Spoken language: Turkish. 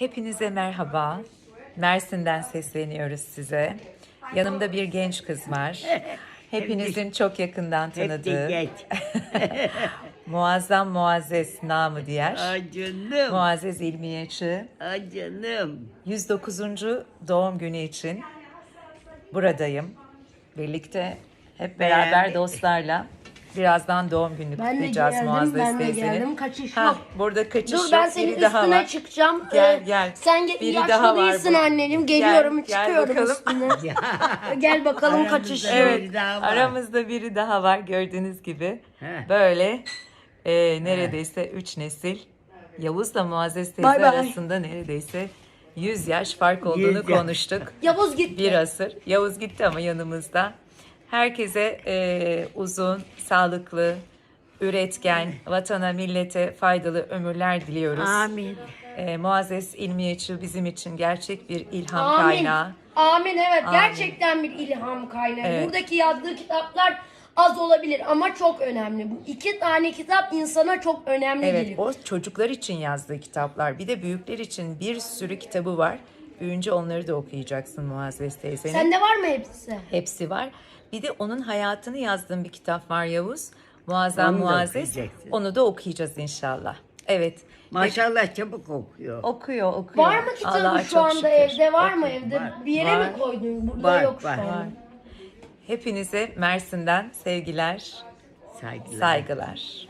Hepinize merhaba. Mersin'den sesleniyoruz size. Yanımda bir genç kız var. Hepinizin çok yakından tanıdığı muazzam muazzez namı diğer. Ay canım. Muazzez İlmiyeçi Ay canım. 109. doğum günü için buradayım. Birlikte hep beraber Beraber. dostlarla birazdan doğum gününü Ben de kutlayacağız geldim, Muazzez ben de teyzenin. geldim. Kaçış Ha, yok. Burada kaçış Dur ben yok. senin Biri daha üstüne var. çıkacağım. Gel, Ee, gel. Sen ge- Biri yaşlı daha var değilsin bu. anneciğim. Geliyorum Gel, çıkıyorum bakalım. üstüne. Gel bakalım Aramızda kaçış yok. Evet, daha var. aramızda biri daha var gördüğünüz gibi. Heh. Böyle e, neredeyse üç nesil. Yavuz'la Muazzez teyze Bay bay. arasında neredeyse 100 yaş fark olduğunu Yüz yaş. konuştuk. Yavuz gitti. Bir asır. Yavuz gitti ama yanımızda. Herkese e, uzun, sağlıklı, üretken, vatana, millete faydalı ömürler diliyoruz. Amin. E, Muazzez İlmiyeçi bizim için gerçek bir ilham Amin. kaynağı. Amin evet Amin. gerçekten bir ilham kaynağı. Evet. Buradaki yazdığı kitaplar az olabilir ama çok önemli. Bu iki tane kitap insana çok önemli Evet, geliyor. o çocuklar için yazdığı kitaplar. Bir de büyükler için bir sürü kitabı var. Büyünce onları da okuyacaksın Muazzez teyzenin. Sende var mı hepsi? Hepsi var. Bir de onun hayatını yazdığım bir kitap var Yavuz. Muazzam Onu da Muazzez. okuyacaksın. Onu da okuyacağız inşallah. Evet. Maşallah çabuk okuyor. Okuyor, okuyor. Var mı kitabı Allah'a şu çok anda şükür. evde var mı evde? var. Bir yere Var. mi koydun? Burada Var, yok şu var. an. Var. Hepinize Mersin'den sevgiler, Saygılar. saygılar.